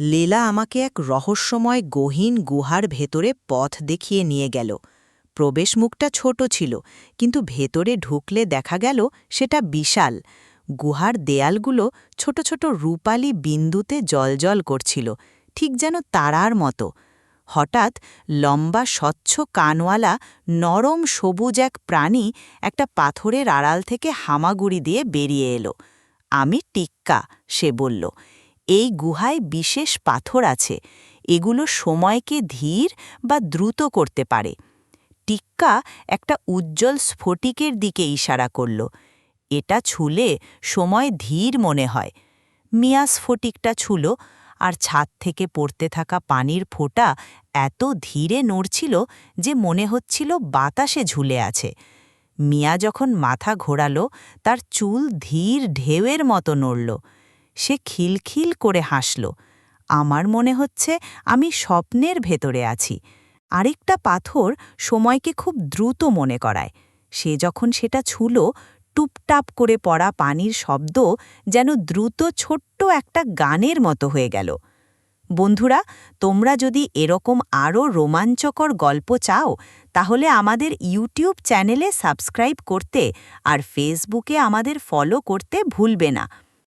লীলা আমাকে এক রহস্যময় গহীন গুহার ভেতরে পথ দেখিয়ে নিয়ে গেল। প্রবেশ মুখটা ছোট ছিল, কিন্তু ভেতরে ঢুকলে দেখা গেল সেটা বিশাল। গুহার দেয়ালগুলো ছোট ছোট রূপালি বিন্দুতে জলজল করছিল, ঠিক যেন তারার মতো। হঠাৎ লম্বা স্বচ্ছ কানওয়ালা, নরম সবুজ এক প্রাণী একটা পাথরের আড়াল থেকে হামাগুড়ি দিয়ে বেরিয়ে এলো। আমি টিক্কা, সে বলল এই গুহায় বিশেষ পাথর আছে। এগুলো সময়কে ধীর বা দ্রুত করতে পারে। টিক্কা একটা উজ্জ্বল স্ফটিকের দিকে ইশারা করল। এটা ছুলে সময় ধীর মনে হয়। মিয়া স্ফটিকটা ছুল আর ছাদ থেকে পড়তে থাকা পানির ফোঁটা এত ধীরে নড়ছিল যে মনে হচ্ছিল বাতাসে ঝুলে আছে। মিয়া যখন মাথা ঘোরালো, তার চুল ধীর ঢেউয়ের মতো নড়ল। সে খিলখিল করে হাসল। আমার মনে হচ্ছে আমি স্বপ্নের ভেতরে আছি। আরেকটা পাথর সময়কে খুব দ্রুত মনে করায়। সে যখন সেটা ছুল, টুপটাপ করে পড়া পানির শব্দ যেন দ্রুত ছোট্ট একটা গানের মতো হয়ে গেল। বন্ধুরা, তোমরা যদি এরকম আরও রোমাঞ্চকর গল্প চাও, তাহলে আমাদের ইউটিউব চ্যানেলে সাবস্ক্রাইব করতে আর ফেসবুকে আমাদের ফলো করতে ভুলবে না।